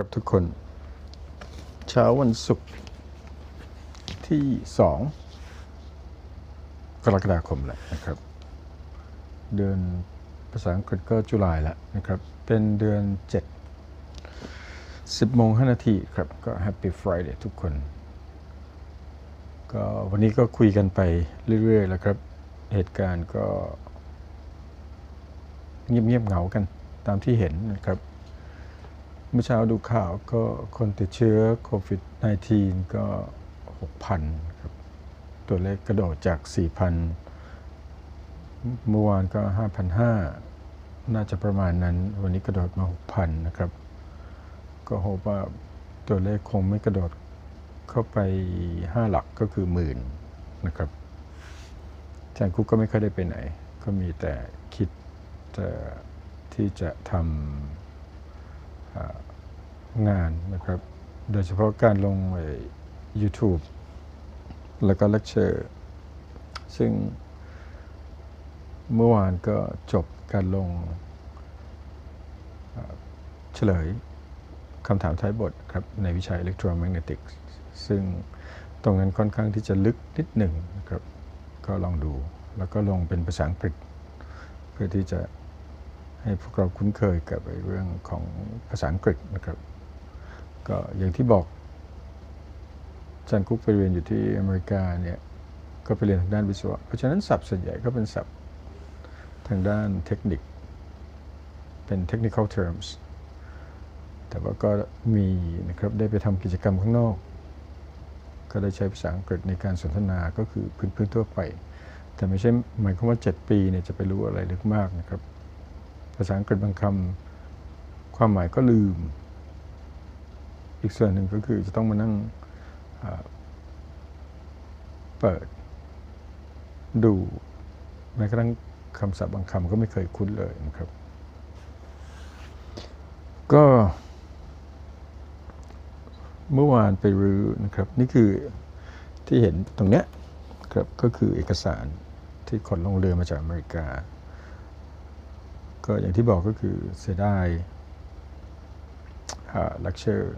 ครับทุกคน เช้าวันศุกร์ที่สองกรกฎาคมแหละนะครับ เดือนภาษาอังกฤษก็จุลายแล้วนะครับ เป็นเดือน 7 10โมง5นาทีครับ ก็ Happy Friday ทุกคน ก็วันนี้ก็คุยกันไปเรื่อยๆแล้วครับ เหตุการณ์ก็เงียบๆเหงากันตามที่เห็นนะครับ มื่อเช้าดูข่าวก็คนติดเชื้อโควิด -19 ก็ 6,000 ครับ ตัวเลขกระโดดจาก 4,000 เมื่อวานก็ 5,500 น่าจะประมาณนั้น วันนี้กระโดดมา 6,000 นะครับ ก็โฮปว่าตัวเลขคงไม่กระโดดเข้าไป 5 หลักก็คือหมื่นนะครับจารย์คุกก็ไม่ค่อยได้ไปไหน ก็มีแต่คิดจะที่จะทำ งานนะครับ โดยเฉพาะการลง YouTube แล้วก็เลคเชอร์ ซึ่งเมื่อวานก็จบการลงเฉลยคำถามท้ายบทครับในวิชา Electromagnetic ซึ่งตรงนั้นค่อนข้างที่จะลึกนิดหนึ่งนะครับ ก็ลองดู แล้วก็ลงเป็นภาษาอังกฤษ เพื่อที่จะ ให้พวกเราคุ้นเคยกับเรื่องของภาษาอังกฤษนะครับ ก็อย่างที่บอกจันคุกไปเรียนอยู่ที่อเมริกาเนี่ยก็ไปเรียนทางด้านวิศวะ เพราะฉะนั้นศัพท์ส่วนใหญ่ก็เป็นศัพท์ทางด้านเทคนิค เป็น technical terms แต่ว่าก็มีนะครับได้ไปทำกิจกรรมข้างนอก ก็ได้ใช้ภาษาอังกฤษในการสนทนาก็คือพื้นๆทั่วไป แต่ไม่ใช่หมายความว่า 7 ปีเนี่ยจะไปรู้อะไรลึกมากนะครับ ภาษาอังกฤษบางคำความหมายก็ลืม อีกส่วนหนึ่งก็คือจะต้องมานั่งเปิด ดูแม้กระทั่งคำศัพท์บางคำก็ไม่เคยคุ้นเลยนะครับ ก็เมื่อวานไปรื้อนะครับ นี่คือที่เห็นตรงเนี้ยครับก็คือเอกสารที่ขนลงเรือมาจากอเมริกา ก็อย่างที่บอกก็คือเสียดายเลคเชอร์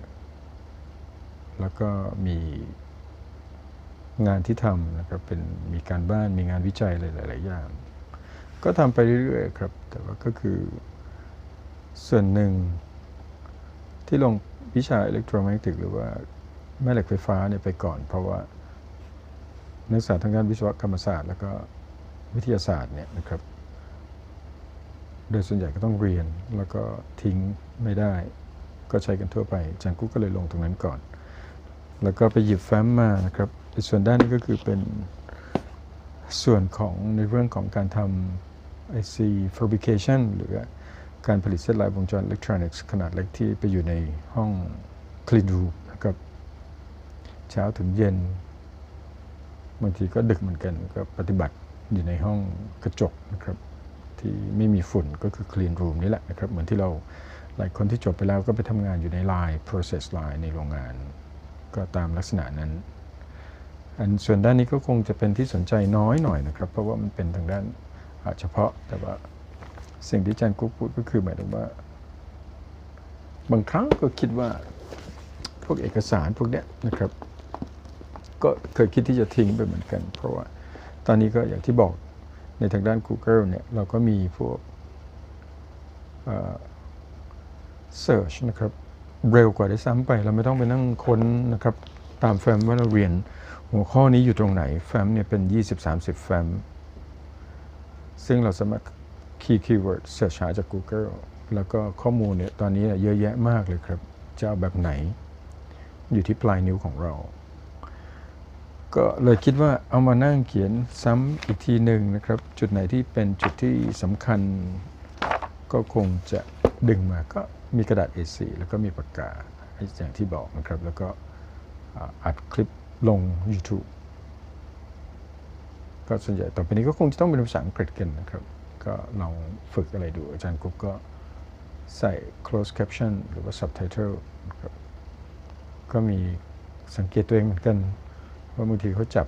แล้วก็มีงานที่ทำนะครับเป็นมีการบ้านมีงานวิจัยอะไรหลาย ๆ อย่าง ก็ทำไปเรื่อย ๆ ครับ แต่ว่าก็คือส่วนหนึ่งที่ลงวิชาอิเล็กโทรแมกติกหรือว่าแม่เหล็กไฟฟ้าเนี่ยไปก่อน เพราะว่านักศึกษาทางด้านวิศวกรรมศาสตร์ แล้วก็วิทยาศาสตร์เนี่ยนะครับ โดยส่วนใหญ่ก็ต้องเรียนแล้วก็ทิ้งไม่ได้ ก็ใช้กันทั่วไปอาจารย์กุ๊กก็เลยลงตรงนั้นก่อน แล้วก็ไปหยิบแฟ้มมานะครับในส่วนด้านนี้ก็คือเป็นส่วนของในเรื่องของการทำ IC fabrication หรือการผลิตเส้นลายวงจรอิเล็กทรอนิกส์ขนาดเล็กที่ไปอยู่ในห้อง clean room นะครับเช้าถึงเย็น บางทีก็ดึกเหมือนกันก็ปฏิบัติอยู่ในห้องกระจกนะครับ ที่ไม่มีฝุ่นก็คือ clean room นี่แหละนะครับ เหมือนที่เราหลายคนที่จบไปแล้วก็ไปทำงานอยู่ใน line process line ในโรงงาน ก็ตามลักษณะนั้น อันส่วนด้านนี้ก็คงจะเป็นที่สนใจน้อยหน่อยนะครับ เพราะว่ามันเป็นทางด้านเฉพาะแต่ว่าสิ่งที่อาจารย์กุ๊กพูดก็คือหมายถึงว่า บางครั้งก็คิดว่าพวกเอกสารพวกเนี้ยนะครับ ก็เคยคิดที่จะทิ้งไปเหมือนกัน เพราะว่าตอนนี้ก็อย่างที่บอก ในทางด้าน Google เนี่ยเราก็มีพวกเอ่อ Search นะครับ เร็วกว่าได้ซ้ำไป เราไม่ต้องไปนั่งค้นนะครับ ตามแฟ้มว่าเราเรียนหัวข้อนี้อยู่ตรงไหน แฟ้มเนี่ยเป็น 20-30 แฟ้ม ซึ่งเราสามารถคีย์คีย์เวิร์ดเสิร์ชหาจาก Google แล้วก็ข้อมูลเนี่ยตอนนี้เยอะแยะมากเลยครับ จะเอาแบบไหน อยู่ที่ปลายนิ้วของเรา ก็เลยคิดว่าเอามานั่งเขียนซ้ำอีกทีหนึ่งนะครับ จุดไหนที่เป็นจุดที่สำคัญ ก็คงจะดึงมาก็มีกระดาษ A4 แล้วก็มีปากกาอย่างที่บอกนะครับ แล้วก็อัดคลิปลง YouTube ก็ส่วนใหญ่ต่อไปนี้ก็คงจะต้องเป็นภาษาอังกฤษกันนะครับ ก็ลองฝึกอะไรดู อาจารย์กุ๊กก็ใส่ closed caption หรือว่า subtitle นะครับก็มีสังเกตตัวเองเหมือนกัน ว่าบางทีเขาจับ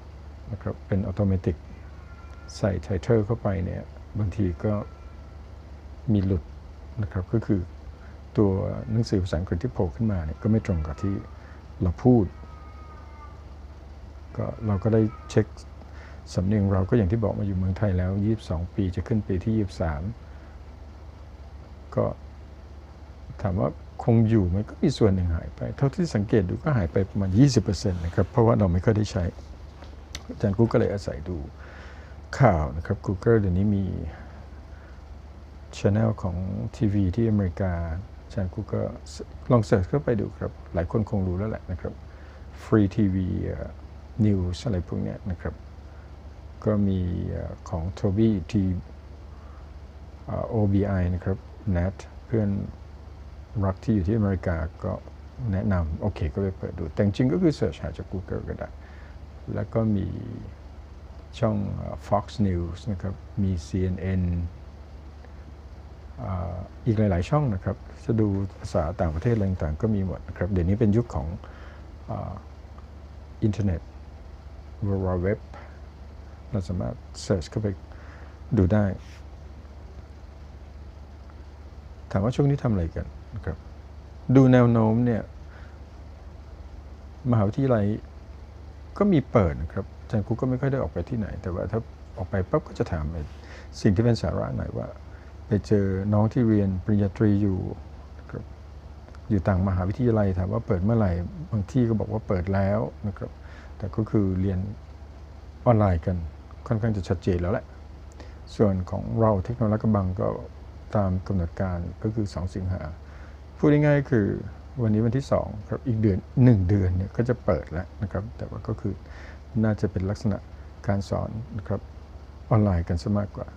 นะครับเป็นอัตโนมัติใส่ไทเทลเข้าไปเนี่ยบางทีก็มีหลุดนะครับก็คือตัวหนังสือภาษาอังกฤษที่โผล่ขึ้นมาเนี่ยก็ไม่ตรงกับที่เราพูดก็เราก็ได้เช็คสำเนียงเราก็อย่างที่บอกมาอยู่เมืองไทยแล้ว 22 ปีจะขึ้นปีที่ 23 ก็ถามว่า คงอยู่มันก็มีส่วนหนึ่งหายไป เท่าที่สังเกตดูก็หายไปประมาณ 20%นะครับ เพราะว่าเราไม่ค่อยได้ใช้ อาจารย์กูก็เลยอาศัยดูข่าวนะครับ Google เดี๋ยวนี้มีช anel ของทีวีที่อเมริกาอาจารย์กูก็ลองเสิร์ชเข้าไปดูครับ หลายคนคงรู้แล้วแหละนะครับ Free TV News อะไรพวกนี้นะครับ ก็มีของ Toby T OBI นะครับ Nat เพื่อน รักที่อยู่ที่อเมริกาก็แนะนำโอเคก็ไปเปิดดู แต่จริงก็คือเสิร์ชหาจาก Google ก็ได้ แล้วก็มีช่อง Fox News นะครับ มี CNN อีกหลาย ๆ ช่องนะครับ จะดูภาษาต่างประเทศอะไรต่างๆก็มีหมดนะครับ เดี๋ยวนี้เป็นยุคของอินเทอร์เน็ต World Wide Web เราสามารถเสิร์ชเข้าไปดูได้ ถามว่าช่วงนี้ทำอะไรกัน ดูแนวโน้มเนี่ย มหาวิทยาลัยก็มีเปิดนะครับอาจารย์ครูก็ไม่ค่อยได้ออกไปที่ไหน แต่ว่าถ้าออกไปปั๊บก็จะถามสิ่งที่เป็นสาระหน่อยว่า ไปเจอน้องที่เรียนปริญญาตรีอยู่ครับอยู่ต่างมหาวิทยาลัยถามว่าเปิดเมื่อไหร่บางที่ก็บอกว่าเปิดแล้วนะครับ แต่ก็คือเรียนออนไลน์กันค่อนข้างจะชัดเจนแล้วแหละ ส่วนของเราเทคโนโลยีกบังก็ตามกำหนดการก็คือ 2 สิงหา พูดง่ายๆคือวันนี้วันที่2ครับอีกเดือน 1 เดือนเนี่ยก็จะเปิดแล้วนะครับ แต่ว่าก็คือน่าจะเป็นลักษณะการสอนนะครับออนไลน์กันซะมากกว่า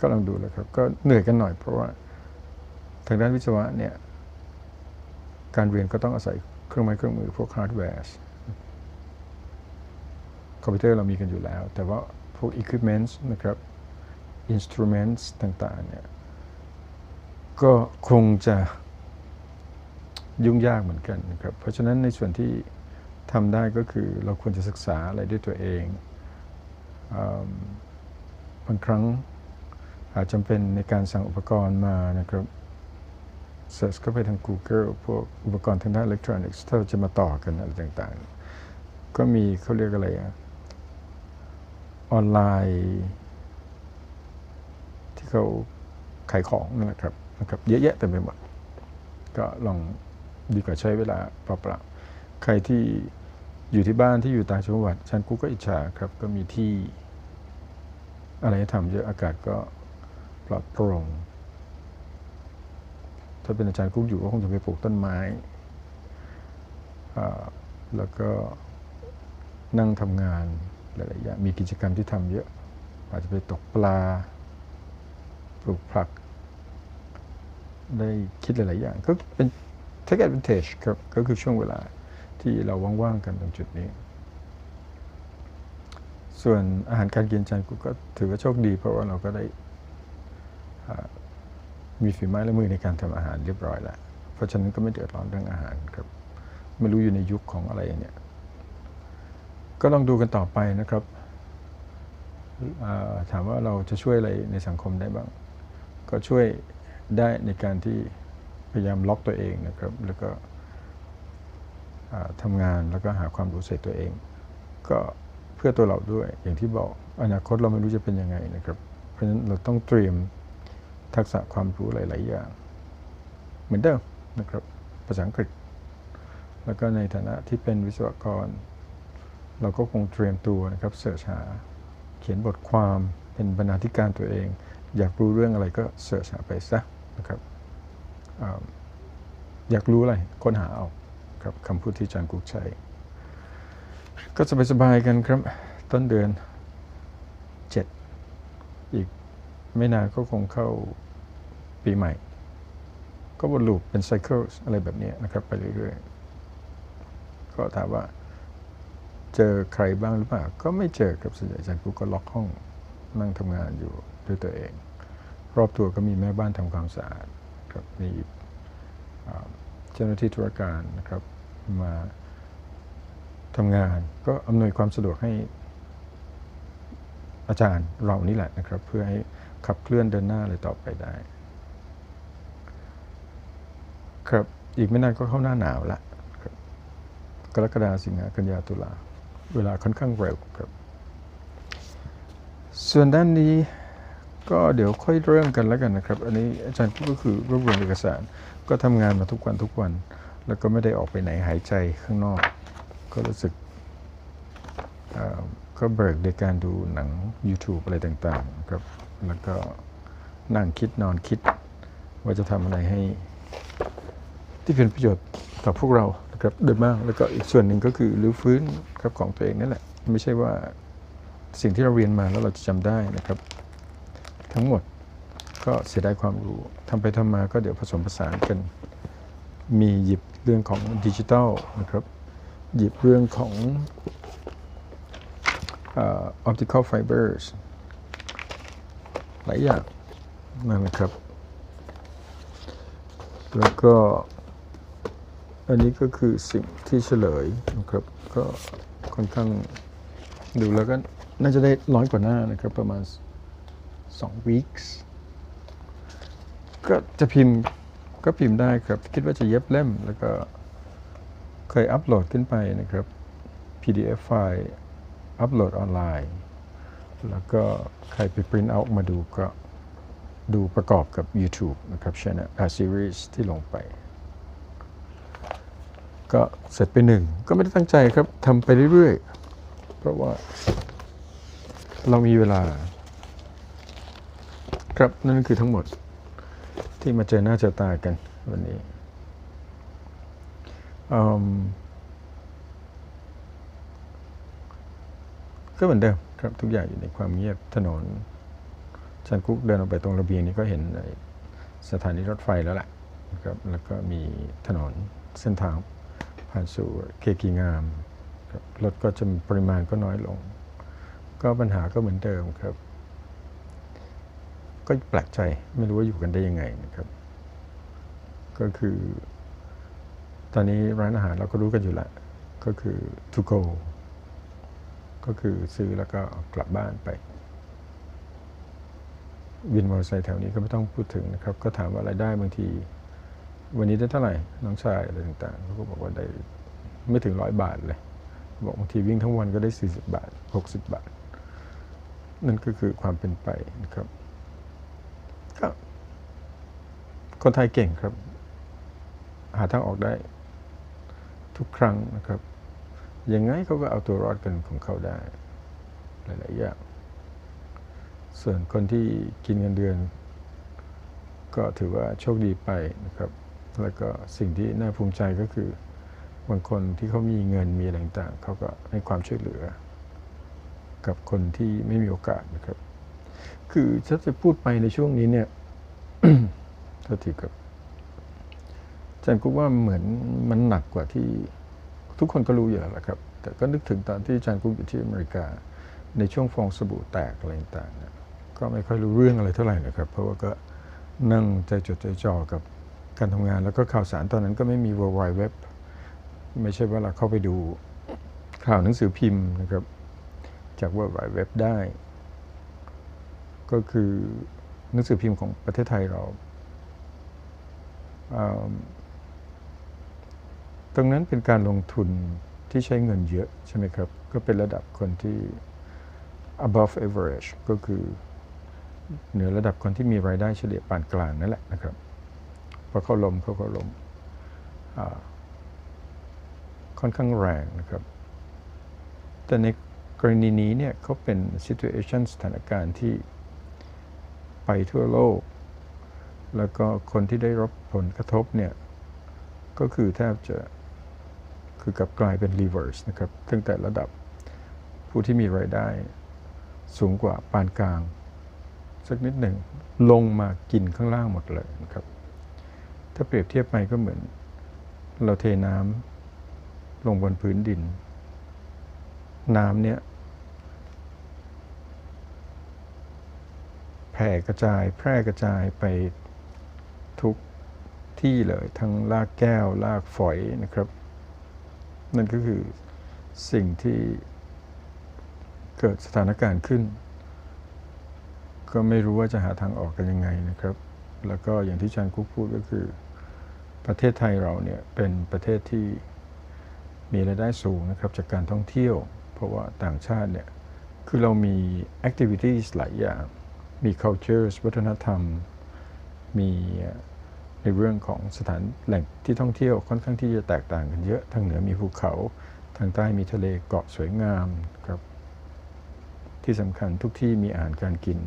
ก็ลองดูเลยครับ ก็เหนื่อยกันหน่อยเพราะว่าทางด้านวิศวะเนี่ยการเรียนก็ต้องอาศัยเครื่องไม้เครื่องมือพวกฮาร์ดแวร์คอมพิวเตอร์เรามีกันอยู่แล้ว แต่ว่าพวก equipments นะครับ instruments ต่างๆเนี่ย ก็คงจะยุ่งยากเหมือนกันนะครับ เพราะฉะนั้นในส่วนที่ทำได้ก็คือเราควรจะศึกษาอะไรด้วยตัวเองบางครั้งอาจจำเป็นในการสั่งอุปกรณ์มานะครับเสิร์ชเข้าไปทาง Google พวกอุปกรณ์ทางด้านอิเล็กทรอนิกส์ถ้าเราจะมาต่อกันอะไรต่างๆ ก็มีเขาเรียกอะไรอะออนไลน์ ที่เขาขายของนั่นแหละครับ นะครับเยอะแยะเต็มไปหมด ก็ลองดีกว่าใช้เวลาเปล่าๆใครที่อยู่ที่บ้านที่อยู่ต่างจังหวัดฉันกูก็อิจฉาครับก็มีที่อะไรทำเยอะอากาศก็ปลอดโปร่ง ถ้าเป็นอาจารย์กุ๊กอยู่ก็คงจะไปปลูกต้นไม้ แล้วก็นั่งทำงานหลายๆอย่างมีกิจกรรมที่ทำเยอะ อาจจะไปตกปลา ปลูกผัก ได้คิดหลาย ๆ อย่าง ก็เป็น take advantage ครับก็คือช่วงเวลาที่เราว่าง ๆ กันตรงจุดนี้ ส่วนอาหารการกินจานกูก็ถือว่าโชคดี เพราะว่าเราก็ได้มีฝีไม้และมือในการทำอาหารเรียบร้อยแล้ว เพราะฉะนั้นก็ไม่เดือดร้อนเรื่องอาหารครับ ไม่รู้อยู่ในยุคของอะไรเนี่ย ก็ลองดูกันต่อไปนะครับ ถามว่าเราจะช่วยอะไรในสังคมได้บ้าง ก็ช่วย ได้ในการที่พยายามล็อกตัวเองนะครับ แล้วก็ทำงานแล้วก็หาความรู้ใส่ตัวเอง ก็เพื่อตัวเราด้วยอย่างที่บอกอนาคตเราไม่รู้จะเป็นยังไงนะครับ เพราะฉะนั้นเราต้องเตรียมทักษะความรู้หลาย ๆ อย่าง เหมือนเดิมนะครับภาษาอังกฤษ แล้วก็ในฐานะที่เป็นวิศวกร เราก็คงเตรียมตัวนะครับเสิร์ชหาเขียนบทความเป็นบรรณาธิการตัวเอง อยากรู้เรื่องอะไรก็เสิร์ชหาไปซะ นะครับอยากรู้อะไรค้นหาเอาครับคำพูดที่อาจารย์กุ๊กใช้ก็สบายๆกันครับ ต้นเดือนเจ็ดอีกไม่นานก็คงเข้าปีใหม่ ก็วนลูปเป็นไซเคิลอะไรแบบนี้นะครับ ไปเรื่อยๆ ก็ถามว่าเจอใครบ้างหรือเปล่า ก็ไม่เจอกับส่วนใหญ่อาจารย์กุ๊กก็ล็อกห้องนั่งทำงานอยู่ด้วยตัวเอง รอบตัวก็มีแม่บ้านทำความสะอาดครับมีเจ้าหน้าที่ธุรการนะครับมาทำงานก็อำนวยความสะดวกให้อาจารย์เรานี่แหละนะครับ เพื่อให้ขับเคลื่อนเดินหน้าอะไรต่อไปได้ ครับอีกไม่นานก็เข้าหน้าหนาวละครับกรกฎาสิงหากันยาตุลาเวลาค่อนข้างเร็วครับ ส่วนด้านนี้ ก็เดี๋ยวค่อยเริ่มกันแล้วกันนะครับ อันนี้อาจารย์ก็คือรวบรวมเอกสาร ก็ทำงานมาทุกวันทุกวัน แล้วก็ไม่ได้ออกไปไหนหายใจข้างนอก ก็รู้สึกก็เบิกในการดูหนัง YouTube อะไรต่างๆครับ แล้วก็นั่งคิดนอนคิด ว่าจะทำอะไรให้ ที่เป็นประโยชน์ต่อพวกเรานะครับโดยมาก แล้วก็อีกส่วนหนึ่งก็คือรื้อฟื้นครับของตัวเองนั่นแหละ ไม่ใช่ว่าสิ่งที่เราเรียนมาแล้วเราจะจำได้นะครับ ทั้งหมดก็เสียดายความรู้ทำไปทำมาก็เดี๋ยวผสมผสานกัน มีหยิบเรื่องของดิจิทัลนะครับ หยิบเรื่องของออ optical fibers หลายอย่างนั่นนะครับ แล้วก็อันนี้ก็คือสิ่งที่เฉลยนะครับ ก็ค่อนข้างดูแล้วก็น่าจะได้ร้อยกว่าหน้านะครับประมาณ 2 weeks ก็จะพิมพ์ก็พิมพ์ได้ครับ คิดว่าจะเย็บเล่ม แล้วก็เคยอัปโหลดขึ้นไปนะครับ PDF ไฟล์อัปโหลดออนไลน์ แล้วก็ใครไปปริ้นเอามาดูก็ดูประกอบกับ YouTube นะครับ Channel a series ที่ลงไป ก็เสร็จไปหนึ่ง ก็ไม่ได้ตั้งใจครับทำไปเรื่อยๆ เพราะว่าเรามีเวลา ครับนั่นคือทั้งหมดที่มาเจอหน้าเจอตากันวันนี้ก็เหมือนเดิมครับทุกอย่างอยู่ในความเงียบถนนชันกุ๊กเดินออกไปตรงระเบียงนี้ก็เห็นสถานีรถไฟแล้วแหละครับแล้วก็มีถนนเส้นทางผ่านสู่เคกีงามรรถก็จะปริมาณก็น้อยลง ก็ปัญหาก็เหมือนเดิมครับ ก็แปลกใจไม่รู้ว่าอยู่กันได้ยังไงนะครับ ก็คือ ตอนนี้ร้านอาหารเราก็รู้กันอยู่ล้วก็คือ to go ก็คือซื้อแล้วก็กลับบ้านไปวินมอเตอร์ไซค์แถวนี้ก็ไม่ต้องพูดถึงนะครับ ก็ถามว่ารายได้บางที วันนี้ได้เท่าไหร่น้องชายอะไรต่างๆเขาก็บอกว่าได้ไม่ถึงร้อยบาทเลย บอกบางทีวิ่งทั้งวันก็ได้ 40 บาท 60 บาท นั่นก็คือความเป็นไปนะครับ ก็คนไทยเก่งครับ หาทางออกได้ ทุกครั้งนะครับ ยังไงเขาก็เอาตัวรอดกันของเขาได้ หลายๆอย่างส่วนคนที่กินเงินเดือน ก็ถือว่าโชคดีไปนะครับ แล้วก็สิ่งที่น่าภูมิใจก็คือบางคนที่เขามีเงินมีอะไรต่างเขาก็ให้ความช่วยเหลือ กับคนที่ไม่มีโอกาสนะครับ คือถ้าจะพูดไปในช่วงนี้เนี่ยโทษทีครับอาจารย์กุ๊กว่าเหมือนมันหนักกว่าที่ทุกคนก็รู้อยู่แล้วละครับ แต่ก็นึกถึงตอนที่อาจารย์กุ๊กอยู่ที่อเมริกา ในช่วงฟองสบู่แตกอะไรต่างๆเนี่ยก็ไม่ค่อยรู้เรื่องอะไรเท่าไหร่นะครับ เพราะว่าก็นั่งใจจดใจจ่อกับการทำงานแล้วก็ข่าวสารตอนนั้นก็ไม่มี World Wide Web ไม่ใช่ว่าเราเข้าไปดูข่าวหนังสือพิมพ์นะครับ จาก World Wide Web ได้ ก็คือหนังสือพิมพ์ของประเทศไทยเราตรงนั้นเป็นการลงทุนที่ใช้เงินเยอะใช่ไหมครับ ก็เป็นระดับคนที่ above average ก็คือเหนือระดับคนที่มีรายได้เฉลี่ยปานกลางนั่นแหละนะครับพอเขาลมเขาก็ลมค่อนข้างแรงนะครับ แต่ในกรณีนี้เนี่ยเขาเป็น situation สถานการณ์ที่ ไปทั่วโลก แล้วก็คนที่ได้รับผลกระทบเนี่ย ก็คือแทบจะคือกลับกลายเป็น reverse นะครับตั้งแต่ระดับผู้ที่มีรายได้สูงกว่าปานกลาง สักนิดหนึ่งลงมากินข้างล่างหมดเลยนะครับ ถ้าเปรียบเทียบไปก็เหมือน เราเทน้ำลงบนพื้นดิน น้ำเนี่ย ผ่กระจายแพร่กระจายไปทุกที่เลยทั้งลากแก้วลากฝอยนะครับ นั่นก็คือสิ่งที่เกิดสถานการณ์ขึ้น ก็ไม่รู้ว่าจะหาทางออกกันยังไงนะครับ แล้วก็อย่างที่อาจารย์กุ๊กพูดก็คือ ประเทศไทยเราเนี่ยเป็นประเทศที่มีรายได้สูงนะครับจากการท่องเที่ยว เพราะว่าต่างชาติเนี่ยคือเรามี activities หลายอย่าง มี cultures วัฒนธรรม มีในเรื่องของสถานแหล่งที่ท่องเที่ยวค่อนข้างที่จะแตกต่างกันเยอะทางเหนือมีภูเขา ทางใต้มีทะเลเกาะสวยงามครับที่สำคัญทุกที่มีอาหารการกิน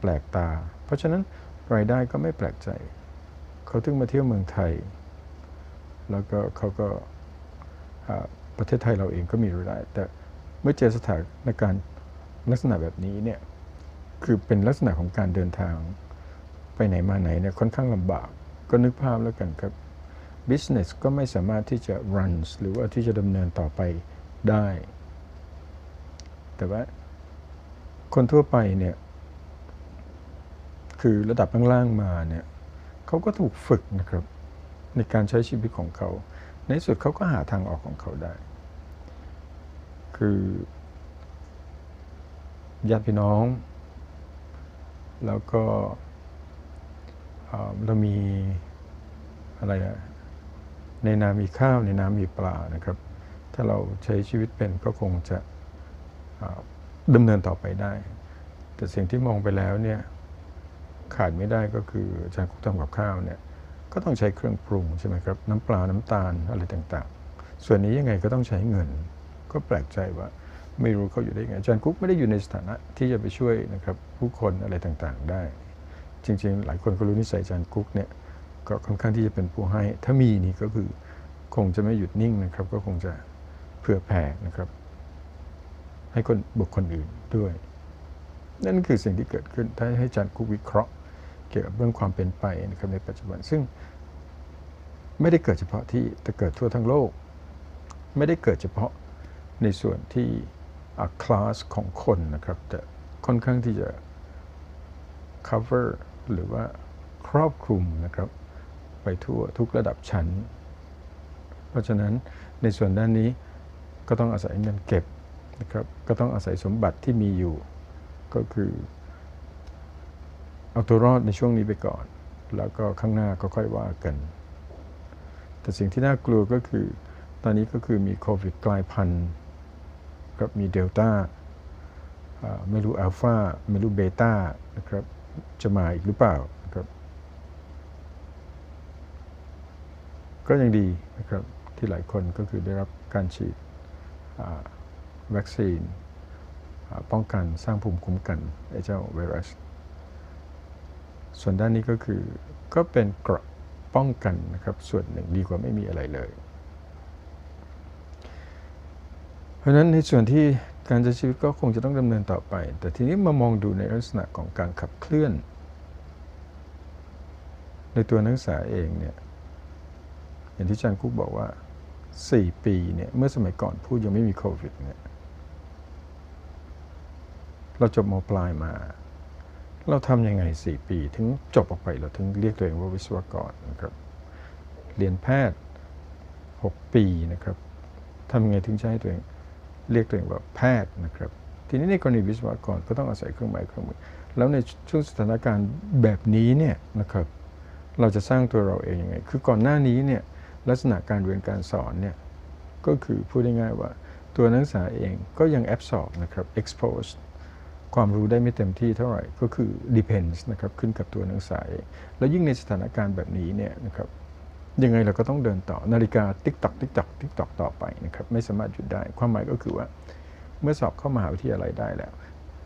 แปลกตา เพราะฉะนั้นรายได้ก็ไม่แปลกใจ เขาถึงมาเที่ยวเมืองไทย แล้วก็เขาก็ประเทศไทยเราเองก็มีรายได้ แต่เมื่อเจอสถานการณ์ลักษณะแบบนี้เนี่ย คือเป็นลักษณะของการเดินทางไปไหนมาไหนเนี่ยค่อนข้างลำบาก ก็นึกภาพแล้วกันครับ business ก็ไม่สามารถที่จะ run หรือว่าที่จะดำเนินต่อไปได้ แต่ว่าคนทั่วไปเนี่ย คือระดับล่างๆมาเนี่ยเขาก็ถูกฝึกนะครับ ในการใช้ชีวิตของเขา ในสุดเขาก็หาทางออกของเขาได้ คือญาติพี่น้อง แล้วก็เรามีอะไรอะในน้ำมีข้าวในน้ำมีปลานะครับ ถ้าเราใช้ชีวิตเป็นก็คงจะดำเนินต่อไปได้ แต่สิ่งที่มองไปแล้วเนี่ยขาดไม่ได้ก็คืออาจารย์คุกทำกับข้าวเนี่ยก็ต้องใช้เครื่องปรุงใช่ไหมครับน้ำปลาน้ำตาลอะไรต่างๆ ส่วนนี้ยังไงก็ต้องใช้เงิน ก็แปลกใจว่า ไม่รู้เขาอยู่ได้ไงอาจารย์คุกไม่ได้อยู่ในสถานะที่จะไปช่วยนะครับ ผู้คนอะไรต่างๆได้ จริง ๆ หลายคนก็รู้นิสัยอาจารย์คุกเนี่ยก็ค่อนข้างที่จะเป็นผู้ให้ ถ้ามีนี่ก็คือคงจะไม่หยุดนิ่งนะครับ ก็คงจะเผื่อแผ่นะครับ ให้คนบุคคลอื่นด้วย นั่นคือสิ่งที่เกิดขึ้นถ้าให้อาจารย์คุกวิเคราะห์ เกี่ยวกับเรื่องความเป็นไปนะครับในปัจจุบันซึ่งไม่ได้เกิดเฉพาะที่แต่เกิดทั่วทั้งโลก ไม่ได้เกิดเฉพาะในส่วนที่คลาสของคนนะครับ แต่ค่อนข้างที่จะ cover หรือว่าครอบคลุมนะครับ ไปทั่วทุกระดับชั้น เพราะฉะนั้นในส่วนด้านนี้ก็ต้องอาศัยเงินเก็บนะครับ ก็ต้องอาศัยสมบัติที่มีอยู่ ก็คือเอาตัวรอดในช่วงนี้ไปก่อน แล้วก็ข้างหน้าก็ค่อยว่ากัน แต่สิ่งที่น่ากลัวก็คือ ตอนนี้ก็คือมีโควิดกลายพันธุ์ครับมีเดลต้าไม่รู้อัลฟาไม่รู้เบต้านะครับ จะมาอีกหรือเปล่านะครับ ก็ยังดีนะครับที่หลายคนก็คือได้รับการฉีดวัคซีนป้องกันสร้างภูมิคุ้มกันไอ้เจ้าไวรัส ส่วนด้านนี้ก็คือก็เป็นเกราะป้องกันนะครับส่วนหนึ่งดีกว่าไม่มีอะไรเลย เพราะฉะนั้นในส่วนที่การใช้ชีวิตก็คงจะต้องดำเนินต่อไป แต่ทีนี้มามองดูในลักษณะของการขับเคลื่อน ในตัวนักศึกษาเองเนี่ยอย่างที่อาจารย์คุกบอกว่า 4 ปีเนี่ยเมื่อสมัยก่อนพูดยังไม่มีโควิดเนี่ยเราจบมปลายมา เราทำยังไง 4 ปี ถึงจบออกไปเราถึงเรียกตัวเองว่าวิศวกรนะครับ เรียนแพทย์ 6 ปีนะครับทำยังไงถึงให้ตัวเอง เรียกตัวเองว่าแพทย์นะครับ ทีนี้ในกรณีวิศวกรก็ต้องอาศัยเครื่องหมายเครื่องมือ แล้วในช่วงสถานการณ์แบบนี้เนี่ยนะครับ เราจะสร้างตัวเราเองยังไง คือก่อนหน้านี้เนี่ยลักษณะการเรียนการสอนเนี่ยก็คือพูดง่ายๆว่าตัวนักศึกษาเองก็ยังแอบสอบนะครับ expose ความรู้ได้ไม่เต็มที่เท่าไหร่ก็คือ depends นะครับขึ้นกับตัวนักศึกษาเองแล้วยิ่งในสถานการณ์แบบนี้เนี่ยนะครับ ยังไงเราก็ต้องเดินต่อนาฬิกาติ๊กตอกติ๊กตอกติ๊กตอกต่อไปนะครับไม่สามารถหยุดได้ ความหมายก็คือว่า เมื่อสอบเข้ามหาวิทยาลัยได้แล้ว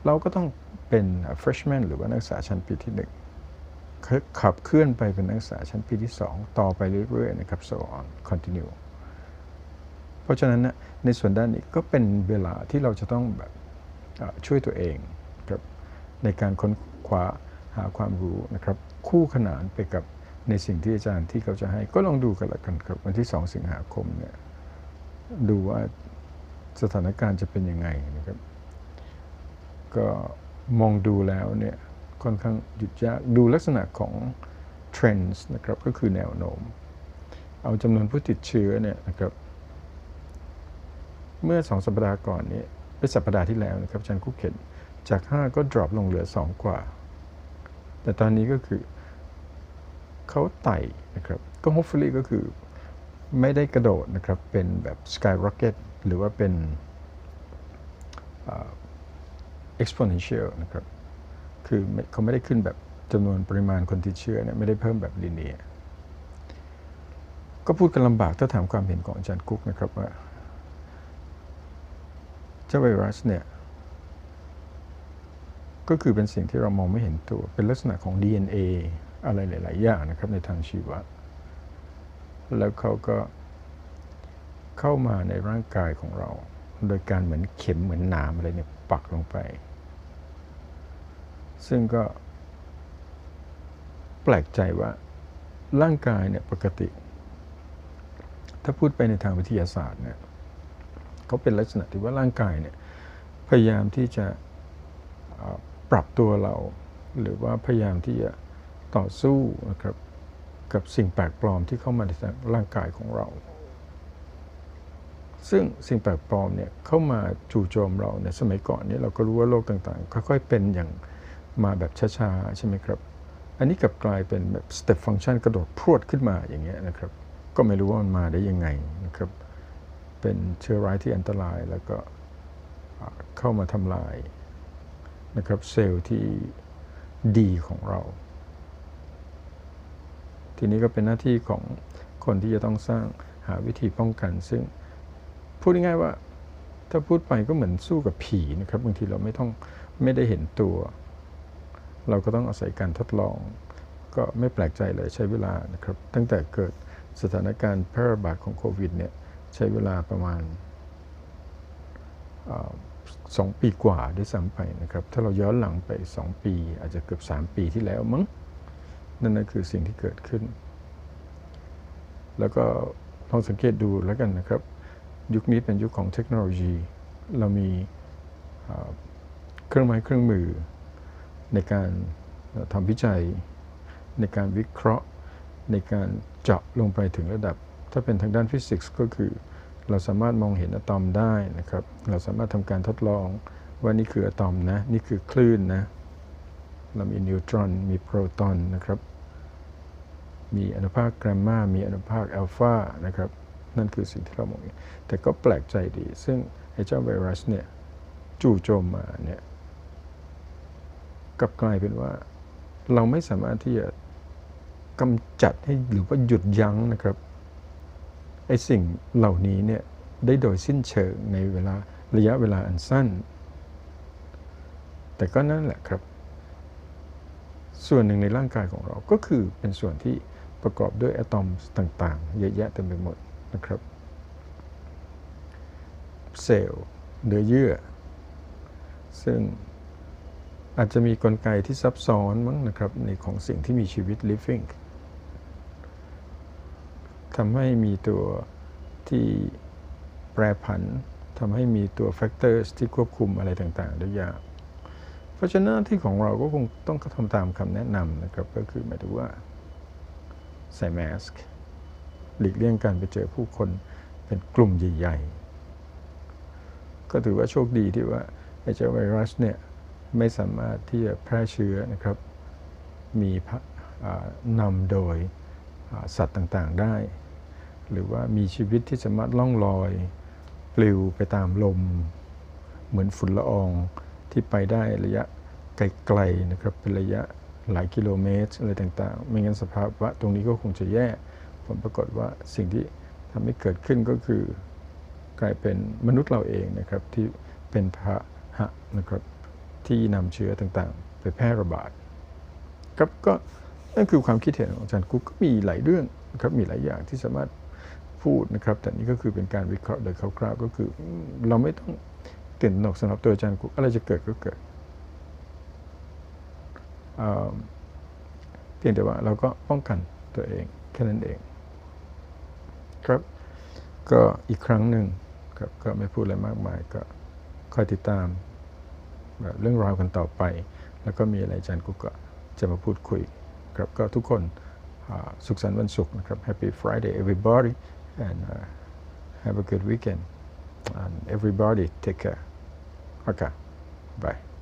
เราก็ต้องเป็น freshman หรือว่านักศึกษาชั้นปีที่หนึ่งขับเคลื่อนไปเป็นนักศึกษาชั้นปีที่ 2 ต่อไปเรื่อยๆนะครับ so on continue เพราะฉะนั้นนะในส่วนด้านนี้ก็เป็นเวลาที่เราจะต้องแบบช่วยตัวเองครับในการค้นคว้าหาความรู้นะครับคู่ขนานไปกับ ในสิ่งที่อาจารย์ที่เขาจะให้ ก็ลองดูกันละกันครับ วันที่สองสิงหาคมเนี่ยดูว่าสถานการณ์จะเป็นยังไงนะครับ ก็มองดูแล้วเนี่ยค่อนข้างหยุดยากดูลักษณะของเทรนด์นะครับก็คือแนวโน้ม เอาจำนวนผู้ติดเชื้อเนี่ยนะครับ เมื่อสองสัปดาห์ก่อนนี้เป็นสัปดาห์ที่แล้วนะครับอาจารย์คุกเข็นจาก 5 ก็ดรอปลงเหลือ 2 กว่า แต่ตอนนี้ก็คือ เขาไต่นะครับ ก็ hopefully ก็คือไม่ได้กระโดดนะครับ เป็นแบบ sky rocket หรือว่าเป็น exponential นะครับ คือเขาไม่ได้ขึ้นแบบจำนวนปริมาณคนติดเชื้อเนี่ยไม่ได้เพิ่มแบบลิเนียก็พูดกันลำบากถ้าถามความเห็นของอาจารย์กุ๊กนะครับว่า เจ้าไวรัสเนี่ย ก็คือเป็นสิ่งที่เรามองไม่เห็นตัว เป็นลักษณะของ DNA อะไรหลาย ๆ อย่างนะครับในทางชีวะ แล้วเขาก็เข้ามาในร่างกายของเรา โดยการเหมือนเข็มเหมือนหนามอะไรเนี่ยปักลงไป ซึ่งก็แปลกใจว่าร่างกายเนี่ยปกติ ถ้าพูดไปในทางวิทยาศาสตร์เนี่ยเขาเป็นลักษณะที่ว่าร่างกายเนี่ยพยายามที่จะปรับตัวเรา หรือว่าพยายามที่จะ ต่อสู้นะครับกับสิ่งแปลกปลอมที่เข้ามาในร่างกายของเรา ซึ่งสิ่งแปลกปลอมเนี่ยเข้ามาจู่โจมเราในสมัยก่อนนี้เราก็รู้ว่าโรคต่างๆ ค่อยๆเป็นอย่างมาแบบช้าๆ ใช่ไหมครับ อันนี้กลับกลายเป็นแบบสเต็ปฟังก์ชันกระโดดพรวดขึ้นมาอย่างเงี้ยนะครับ ก็ไม่รู้ว่ามันมาได้ยังไงนะครับ เป็นเชื้อร้ายที่อันตรายแล้วก็เข้ามาทำลายนะครับเซลล์ที่ดีของเรา ทีนี้ก็เป็นหน้าที่ของคนที่จะต้องสร้างหาวิธีป้องกัน ซึ่งพูดง่ายๆว่าถ้าพูดไปก็เหมือนสู้กับผีนะครับบางทีเราไม่ต้องไม่ได้เห็นตัว เราก็ต้องอาศัยการทดลอง ก็ไม่แปลกใจเลยใช้เวลานะครับ ตั้งแต่เกิดสถานการณ์แพร่ระบาดของโควิดเนี่ยใช้เวลาประมาณสองปีกว่าด้วยซ้ำไปนะครับ ถ้าเราย้อนหลังไป 2 ปีอาจจะเกือบ 3 ปีที่แล้วมั้ง นั่นคือสิ่งที่เกิดขึ้น แล้วก็ลองสังเกตดูแล้วกันนะครับ ยุคนี้เป็นยุคของเทคโนโลยี เรามีเครื่องไม้เครื่องมือ ในการทำวิจัย ในการวิเคราะห์ ในการเจาะลงไปถึงระดับ ถ้าเป็นทางด้านฟิสิกส์ก็คือ เราสามารถมองเห็นอะตอมได้นะครับ เราสามารถทำการทดลองว่านี่คืออะตอมนะ นี่คือคลื่นนะ เรามีนิวตรอน มีโปรตอนนะครับ มีอนุภาคแกรมมามีอนุภาคอัลฟานะครับ นั่นคือสิ่งที่เรามองเห็นแต่ก็แปลกใจดี ซึ่งไอ้เจ้าไวรัสเนี่ยจู่โจมมาเนี่ยกลับกลายเป็นว่า เราไม่สามารถที่จะกำจัดให้หรือว่าหยุดยั้งนะครับไอ้สิ่งเหล่านี้เนี่ยได้โดยสิ้นเชิงในเวลาระยะเวลาอันสั้น แต่ก็นั่นแหละครับ ส่วนหนึ่งในร่างกายของเราก็คือเป็นส่วนที่ ประกอบด้วยอะตอมต่างๆ เยอะแยะเต็มไปหมดนะครับ เซลล์เนื้อเยื่อ ซึ่งอาจจะมีกลไกที่ซับซ้อนมั้งนะครับ ในของสิ่งที่มีชีวิต living ทำให้มีตัวที่แปรผันทำให้มีตัวแฟกเตอร์ที่ควบคุมอะไรต่างๆได้ยากเพราะฉะนั้นที่ของเราก็คงต้องทำตามคำแนะนำนะครับ ก็คือหมายถึงว่า ใส่แมสก์หลีกเลี่ยงการไปเจอผู้คนเป็นกลุ่มใหญ่ ๆ ก็ถือว่าโชคดีที่ว่าไอ้เจ้าไวรัสเนี่ยไม่สามารถที่จะแพร่เชื้อนะครับ มีนำโดยสัตว์ต่างๆได้ หรือว่ามีชีวิตที่สามารถล่องลอย ปลิวไปตามลม เหมือนฝุ่นละอองที่ไปได้ระยะไกลๆนะครับเป็นระยะ หลายกิโลเมตรอะไรต่างๆ ไม่งั้นสภาวะตรงนี้ก็คงจะแย่ ผลปรากฏว่าสิ่งที่ทำให้เกิดขึ้นก็คือกลายเป็นมนุษย์เราเองนะครับที่เป็นพาหะนะครับที่นำเชื้อต่างๆ ไปแพร่ระบาดครับก็นั่นคือความคิดเห็นของอาจารย์กุ๊กก็มีหลายเรื่องนะครับมีหลายอย่างที่สามารถพูดนะครับ แต่นี่ก็คือเป็นการวิเคราะห์โดยคร่าวๆก็คือ เราไม่ต้องตื่นหนกสำหรับตัวอาจารย์กุ๊กอะไรจะเกิดก็เกิด เพียงแต่ว่าเราก็ป้องกันตัวเองแค่นั้นเอง ครับ ก็อีกครั้งหนึ่งครับก็ไม่พูดอะไรมากมายก็คอยติดตามเรื่องราวกันต่อไป แล้วก็มีอะไรอาจารย์กุ๊กก็จะมาพูดคุยครับก็ทุกคนสุขสันต์วันศุกร์นะครับ Happy Friday everybody and uh, have a good weekend. And everybody, take care. Okay, bye.